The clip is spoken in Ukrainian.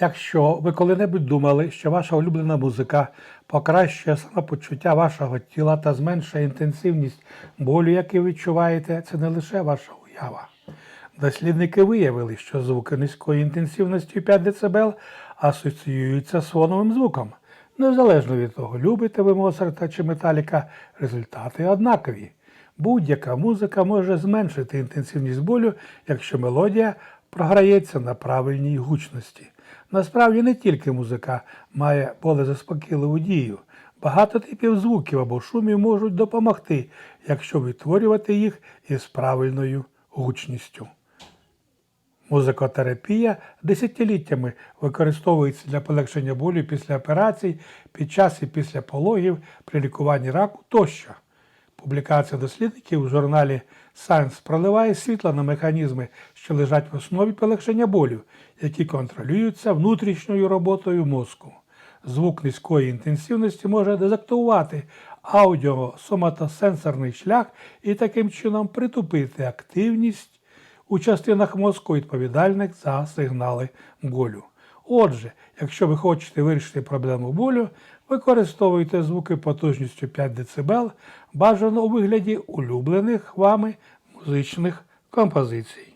Якщо ви коли-небудь думали, що ваша улюблена музика покращує самопочуття вашого тіла та зменшує інтенсивність болю, який відчуваєте, це не лише ваша уява. Дослідники виявили, що звуки низької інтенсивності 5 дБ асоціюються з фоновим звуком. Незалежно від того, любите ви Моцарта чи Металіка, результати однакові. Будь-яка музика може зменшити інтенсивність болю, якщо мелодія програється на правильній гучності. Насправді не тільки музика має болезаспокійливу дію. Багато типів звуків або шумів можуть допомогти, якщо відтворювати їх із правильною гучністю. Музикотерапія десятиліттями використовується для полегшення болю після операцій, під час і після пологів, при лікуванні раку тощо. Публікація дослідників у журналі Science проливає світло на механізми, що лежать в основі полегшення болю, які контролюються внутрішньою роботою мозку. Звук низької інтенсивності може дезактивувати аудіосоматосенсорний шлях і таким чином притупити активність у частинах мозку, відповідальних за сигнали болю. Отже, якщо ви хочете вирішити проблему болю, використовуйте звуки потужністю 5 дБ, бажано у вигляді улюблених вами музичних композицій.